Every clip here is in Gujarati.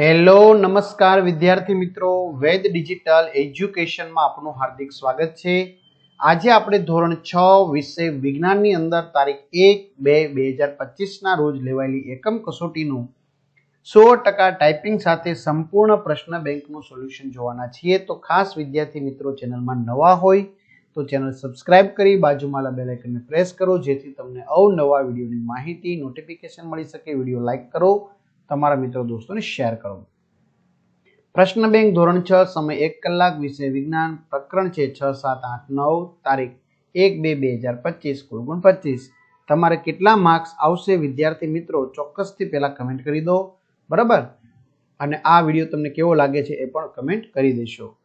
હેલો, નમસ્કાર વિદ્યાર્થી મિત્રો. વેદ ડિજિટલ એજ્યુકેશનમાં આપનું હાર્દિક સ્વાગત છે. આજે આપણે ધોરણ છ વિષય વિજ્ઞાનની અંદર તારીખ એક બે બે હજાર પચીસના રોજ લેવાયેલી એકમ કસોટીનું સો ટકા ટાઈપિંગ સાથે સંપૂર્ણ પ્રશ્ન બેંકનું સોલ્યુશન જોવાના છીએ. તો ખાસ વિદ્યાર્થી મિત્રો, ચેનલમાં નવા હોય તો ચેનલ સબસ્ક્રાઇબ કરી બાજુમાં બેલ આઇકનને પ્રેસ કરો, જેથી તમને અવનવા વિડીયોની માહિતી, નોટિફિકેશન મળી શકે, વીડિયો લાઇક કરો. તમારા મિત્રો દોસ્તોને શેર કરો. પ્રશ્ન બેંક ધોરણ છ, સમય એક કલાક, વિષય વિજ્ઞાન, પ્રકરણ છે છ, સાત, આઠ, નવ, તારીખ એક બે બે હજાર પચીસ, કુલ ગુણ પચીસ. તમારે કેટલા માર્ક્સ આવશે? વિદ્યાર્થી મિત્રો, ચોક્કસથી પહેલાં કમેન્ટ કરી દો. બરાબર? અને આ વીડિયો તમને કેવો લાગે છે એ પણ કમેન્ટ કરી દેશો.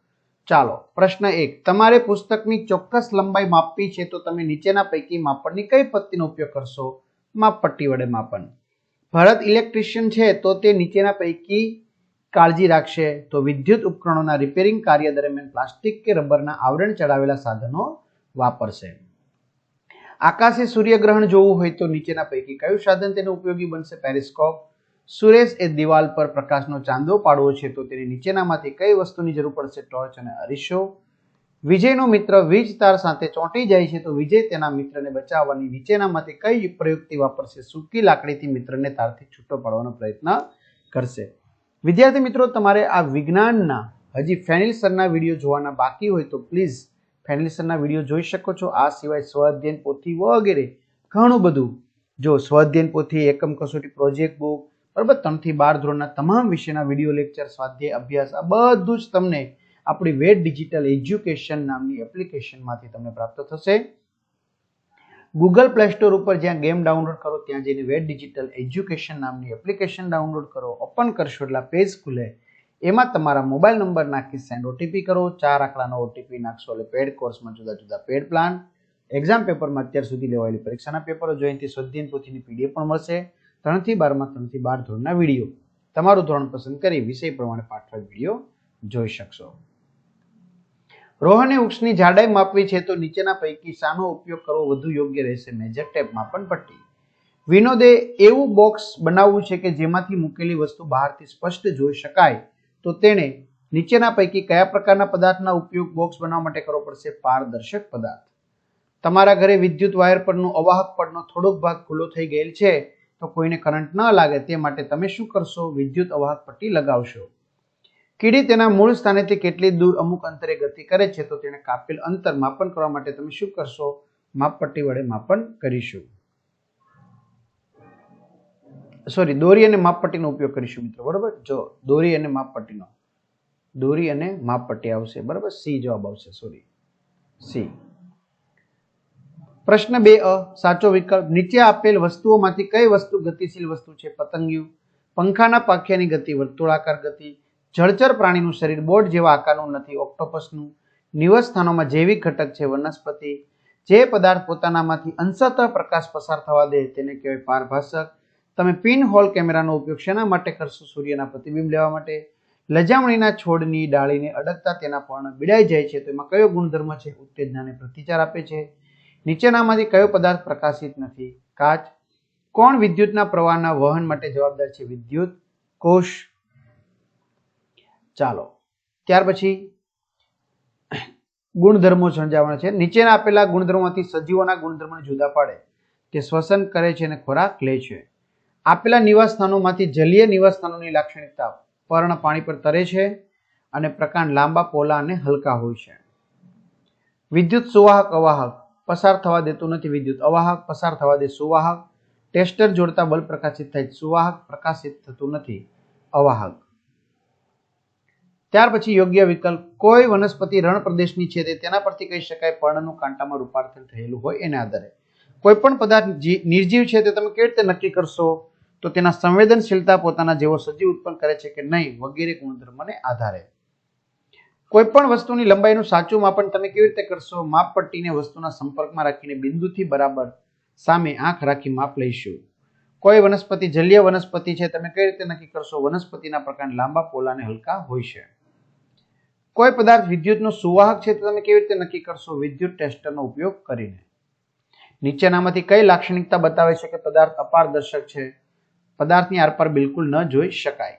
ચાલો, પ્રશ્ન એક. તમારે પુસ્તકની ચોક્કસ લંબાઈ માપવી છે તો તમે નીચેના પૈકી માપણની કઈ પત્તીનો ઉપયોગ કરશો? માપપટ્ટી વડે માપન. ભરત ઇલેક્ટ્રિશિયન છે તો તે નીચેના પૈકી કાળજી રાખશે. તો વિદ્યુત ઉપકરણોના રિપેરિંગ કાર્ય દરમિયાન પ્લાસ્ટિક કે રબરના આવરણ ચડાવેલા સાધનો વાપરશે. આકાશે સૂર્યગ્રહણ જોવું હોય તો નીચેના પૈકી કયું સાધન તેને ઉપયોગી બનશે? પેરિસ્કોપ. સુરેશ એ દિવાલ પર પ્રકાશનો ચાંદો પાડવો છે તો તેની નીચેનામાંથી કઈ વસ્તુની જરૂર પડશે? ટોર્ચ અને અરીસો. વિજયનો મિત્ર વીજ તાર સાથે ચોંટી જાય છે તો વિજય તેના મિત્રને બચાવવાની નીચેનામાંથી કઈ પ્રયુક્તિ વાપરશે? સૂકી લાકડીથી મિત્રને તારથી છૂટો પાડવાનો પ્રયત્ન કરશે. વિદ્યાર્થી મિત્રો, તમારે આ વિજ્ઞાનના હજી ફેનિલ સરના વીડિયો જોવાના બાકી હોય તો પ્લીઝ ફેનિલ સરના વીડિયો જોઈ શકો છો. આ સિવાય સ્વઅધ્યયન પોથી વગેરે ઘણું બધું. જો સ્વઅધ્યયન પોથી, એકમ કસોટી, પ્રોજેક્ટ બુક, બરાબર ત્રણથી બાર ધોરણના તમામ વિષયના વીડિયો લેક્ચર, સ્વાધ્યાય અભ્યાસ, આ બધું જ તમને આપણી વેદ ડિજિટલ એજ્યુકેશન નામની એપ્લિકેશનમાંથી તમને પ્રાપ્ત થશે. ગૂગલ પ્લે સ્ટોર ઉપર જ્યાં ગેમ ડાઉનલોડ કરો, ત્યાં જઈને વેદ ડિજિટલ એજ્યુકેશન નામની એપ્લિકેશન ડાઉનલોડ કરો, ઓપન કરશો એટલે પેજ ખુલે. એમાં તમારા મોબાઈલ નંબર નાખી સેન્ડ ઓટીપી કરો, ચાર આંકડાનો ઓટીપી નાખશો એટલે પેડ કોર્સમાં જુદા જુદા પેડ પ્લાન. એક્ઝામ પેપરમાં અત્યાર સુધી લેવાયેલી પરીક્ષાના પેપરો જોઈનથી સ્વધ્યન પોથીની પીડીએફ પણ મળશે. ત્રણથી બારમાં, ત્રણથી બાર ધોરણના વીડિયો. તમારું ધોરણ પસંદ કરી વિષય પ્રમાણે પાઠવેલ વીડિયો જોઈ શકશો. રોહને વૃક્ષની જાડાઈ માપવી છે તો નીચેના પૈકી શાનો ઉપયોગ કરવો વધુ યોગ્ય રહેશે. મેજર ટેપ માપન પટ્ટી. વિનોદે એવું બોક્સ બનાવવું છે કે જેમાંથી મૂકેલી વસ્તુ બહારથી સ્પષ્ટ જોઈ શકાય. તો તેણે નીચેના પૈકી કયા પ્રકારના પદાર્થના ઉપયોગ બોક્સ બનાવવા માટે કરવો પડશે? પારદર્શક પદાર્થ. તમારા ઘરે વિદ્યુત વાયર પરનો અવાહક પડનો થોડોક ભાગ ખુલ્લો થઈ ગયેલ છે તો કોઈને કરંટ ન લાગે તે માટે તમે શું કરશો? વિદ્યુત અવાહક પટ્ટી લગાવશો. કીડી તેના મૂળ સ્થાનેથી કેટલી દૂર અમુક અંતરે ગતિ કરે છે તો તેને કાપેલ અંતર માપન કરવા માટે તમે શું કરશો? માપપટ્ટી વડે માપન કરીશું. સોરી દોરી અને માપપટ્ટીનો ઉપયોગ કરીશું મિત્રો, બરાબર? જો દોરી અને માપપટ્ટીનો, દોરી અને માપપટ્ટી આવશે, બરાબર? સી જવાબ આવશે સોરી સી પ્રશ્ન બે અ, સાચો વિકલ્પ, નીચે આપેલ વસ્તુઓમાંથી કઈ વસ્તુ ગતિશીલ વસ્તુ છે? પતંગિયું, પંખાના પાખ્યાની ગતિ, વર્તુળાકાર ગતિ જળચર પ્રાણીનું શરીર બોટ જેવા આકારનું નથી, ઓક્ટોપસનું નિવસસ્થાનોમાં જૈવિક ઘટક છે, વનસ્પતિ જે પદાર્થ પોતાનામાંથી અંશતઃ પ્રકાશ પસાર થવા દે તેને કહેવાય પારભાષક તમે પિન હોલ કેમેરાનો ઉપયોગ શેના માટે કરશો? સૂર્યના પ્રતિબિંબ લેવા માટે. લજામણીના છોડની ડાળીને અડકતા તેના પર્ણ બિડાઈ જાય છે. તો એમાં કયો ગુણધર્મ છે? ઉત્તેજનાને પ્રતિચાર આપે છે. નીચેનામાંથી કયો પદાર્થ પ્રકાશિત નથી? કાચ. કોણ વિદ્યુતના પ્રવાહના વહન માટે જવાબદાર છે? વિદ્યુત, કોષ ચાલો. ત્યાર પછી ગુણધર્મો સમજાવવાના છે. નીચેના આપેલા ગુણધર્મોમાંથી સજીવોના ગુણધર્મોને જુદા પાડે. તે શ્વસન કરે છે અને ખોરાક લે છે. આપેલા નિવાસસ્થાનોમાંથી જલીય નિવાસ સ્થાનોની લાક્ષણિકતા પર્ણ પાણી પર તરે છે અને પ્રકાંડ લાંબા પોલા અને હલકા હોય છે. વિદ્યુત સુવાહક અવાહક પસાર થવા દેતું નથી વિદ્યુત અવાહક, પસાર થવા દે સુવાહક. ટેસ્ટર જોડતા બલ્બ પ્રકાશિત થાય સુવાહક પ્રકાશિત થતું નથી અવાહક. ત્યાર પછી યોગ્ય વિકલ્પ કોઈ વનસ્પતિ રણ પ્રદેશની છે તે તેના પરથી કહી શકાય. પર્ણનું કાંટામાં રૂપાંતર થયેલું હોય એના આધારે. કોઈ પણ પદાર્થ નિર્જીવ છે તે તમે કેવી રીતે નક્કી કરશો? તો તેના સંવેદનશીલતા પોતાના જેવો સજીવ ઉત્પન્ન કરે છે કે નહીં વગેરે ગુણધર્મને આધારે. કોઈ પણ વસ્તુની લંબાઈનું સાચું માપન તમે કેવી રીતે કરશો? માપપટ્ટીને વસ્તુના સંપર્કમાં રાખીને બિંદુથી બરાબર સામે આંખ રાખી માપ લઈશું. કોઈ વનસ્પતિ જલીય વનસ્પતિ છે, તમે કઈ રીતે નક્કી કરશો? વનસ્પતિના પ્રકાર લાંબા પોલા અને હલકા હોય છે. કોઈ પદાર્થ વિદ્યુતનો સુવાહક છે તો તમે કેવી રીતે નક્કી કરશો? વિદ્યુત ટેસ્ટરનો ઉપયોગ કરીને. નીચેનામાંથી કઈ લાક્ષણિકતા બતાવે છે કે પદાર્થ અપારદર્શક છે? પદાર્થની આરપાર બિલકુલ ન જોઈ શકાય.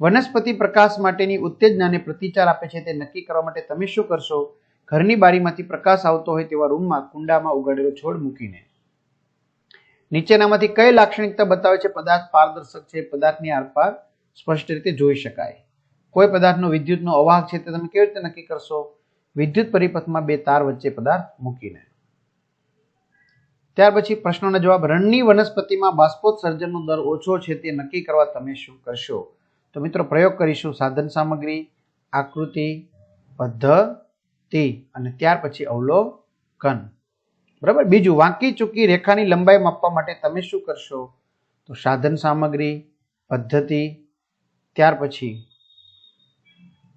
વનસ્પતિ પ્રકાશ માટેની ઉત્તેજનાને પ્રતિચાર આપે છે તે નક્કી કરવા માટે તમે શું કરશો? ઘરની બારીમાંથી પ્રકાશ આવતો હોય તેવા રૂમમાં કુંડામાં ઉગાડેલો છોડ મૂકીને. નીચેનામાંથી કઈ લાક્ષણિકતા બતાવે છે? પદાર્થ પારદર્શક છે. પદાર્થની આરપાર સ્પષ્ટ રીતે જોઈ શકાય. કોઈ પદાર્થનો વિદ્યુતનો અવાહક છે તે તમે કેવી રીતે નક્કી કરશો? વિદ્યુત પરિપથમાં બે તાર વચ્ચે પદાર્થ મૂકીને. ત્યાર પછી પ્રશ્નોનો જવાબ, રણની વનસ્પતિમાં બાષ્પોત્સર્જનનો દર ઓછો છે તે નક્કી કરવા તમે શું કરશો? તો મિત્રો, પ્રયોગ કરીશું. સાધન સામગ્રી, આકૃતિ, પદ્ધતિ અને ત્યાર પછી અવલોકન. બરાબર? બીજું, વાંકી ચૂકી રેખાની લંબાઈ માપવા માટે તમે શું કરશો? તો સાધન સામગ્રી, પદ્ધતિ, ત્યાર પછી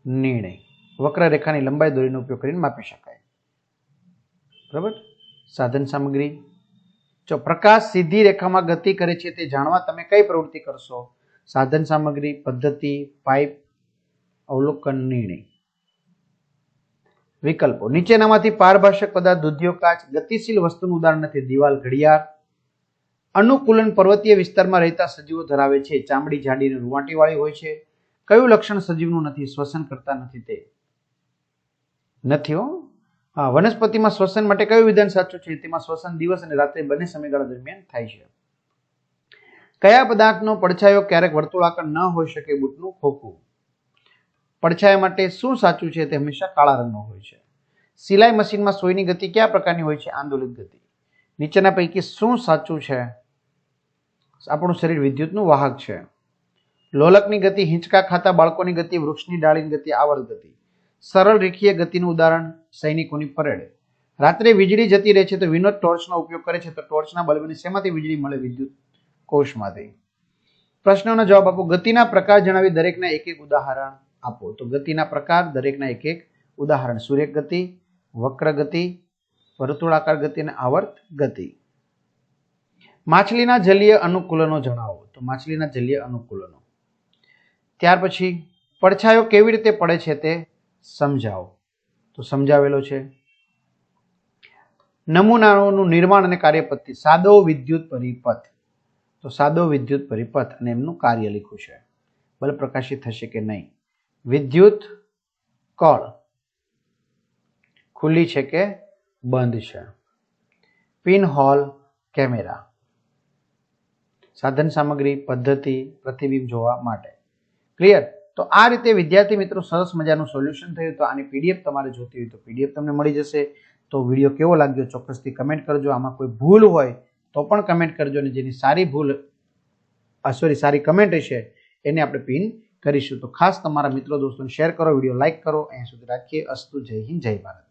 નિર્ણય. વક્ર રેખાની લંબાઈ દોરીનો ઉપયોગ કરીને માપી શકાય. બરાબર? સાધન સામગ્રી. જો પ્રકાશ સીધી રેખામાં ગતિ કરે છે તે જાણવા તમે કઈ પ્રવૃત્તિ કરશો? સાધન સામગ્રી, પદ્ધતિ, પાઇપ, અવલોકન, નિર્ણય. વિકલ્પો. નીચેનામાંથી પારભાષક પદાર્થ, દુધ્યો, કાચ, ગતિશીલ વસ્તુનું ઉદાહરણ નથી, દિવાલ, ઘડિયાળ. અનુકૂલન પર્વતીય વિસ્તારમાં રહેતા સજીવો ધરાવે છે. ચામડી, જાડી અને રૂવાટીવાળી હોય છે. કયું લક્ષણ સજીવનું નથી, શ્વસન કરતા નથી તે? નથી હો. હા, વનસ્પતિમાં શ્વસન માટે કયું વિધાન સાચું છે? તેમાં શ્વસન દિવસ અને રાત્રે બંને સમયગાળા દરમિયાન થાય છે. કયા પદાર્થનો પડછાયો ક્યારેક વર્તુળાકાર ન હોઈ શકે બૂટનું ખોખું? પડછાયા માટે શું સાચું છે તે હંમેશા કાળા રંગનો હોય છે. સિલાઈ મશીનમાં સોયની ગતિ કયા પ્રકારની હોય છે? આંદોલિત ગતિ. નીચેના પૈકી શું સાચું છે? આપણું શરીર વિદ્યુતનું વાહક છે. લોલકની ગતિ હિંચકા ખાતા બાળકોની ગતિ, વૃક્ષની ડાળીની ગતિ, આવર ગતિ. સરળ રેખીય ગતિનું ઉદાહરણ સૈનિકોની પરેડ. રાત્રે વીજળી જતી રહે છે તો વિનોદ ટોર્ચનો ઉપયોગ કરે છે તો ટોર્ચના બલ્બને શેમાંથી વીજળી મળે? વિદ્યુત કોષમાંથી. પ્રશ્નોનો જવાબ આપો. ગતિના પ્રકાર જણાવી દરેકના એક એક ઉદાહરણ આપો. તો ગતિના પ્રકાર દરેકના એક એક ઉદાહરણ. સૂર્ય ગતિ, વક્ર ગતિ, વર્તુળાકાર ગતિ અને આવર્ત ગતિ. માછલીના જલીય અનુકૂલનો જણાવો. તો માછલીના જલીય અનુકૂલનો. ત્યાર પછી પડછાયો કેવી રીતે પડે છે તે સમજાવો. તો સમજાવેલો છે. નમૂનાઓનું નિર્માણ અને કાર્યપદ્ધતિ સાદો વિદ્યુત પરિપથ. તો સાદો વિદ્યુત પરિપથ અને એમનું કાર્ય લખ્યું છે. ભલે પ્રકાશિત થશે કે નહીં. વિદ્યુત કળ ખુલ્લી છે કે બંધ છે? Pin hole camera. સાધન સામગ્રી, પદ્ધતિ, પ્રતિબિંબ જોવા માટે. ક્લિયર તો આ રીતે વિદ્યાર્થી મિત્રો સરસ મજાનું સોલ્યુશન થયું તો આની પીડીએફ તમારે જોતી હોય તો પીડીએફ તમને મળી જશે. તો વીડિયો કેવો લાગ્યો ચોક્કસથી કમેન્ટ કરજો. આમાં કોઈ ભૂલ હોય તો પણ કમેન્ટ કરજો અને જેની સારી ભૂલ સોરી સારી કમેન્ટ હશે એને આપણે પિન કરીશું. તો ખાસ તમારા મિત્રો, દોસ્તોને શેર કરો વીડિયો લાઇક કરો. અહીંયા સુધી રાખીએ. અસ્તુ, જય હિન્દ, જય ભારત.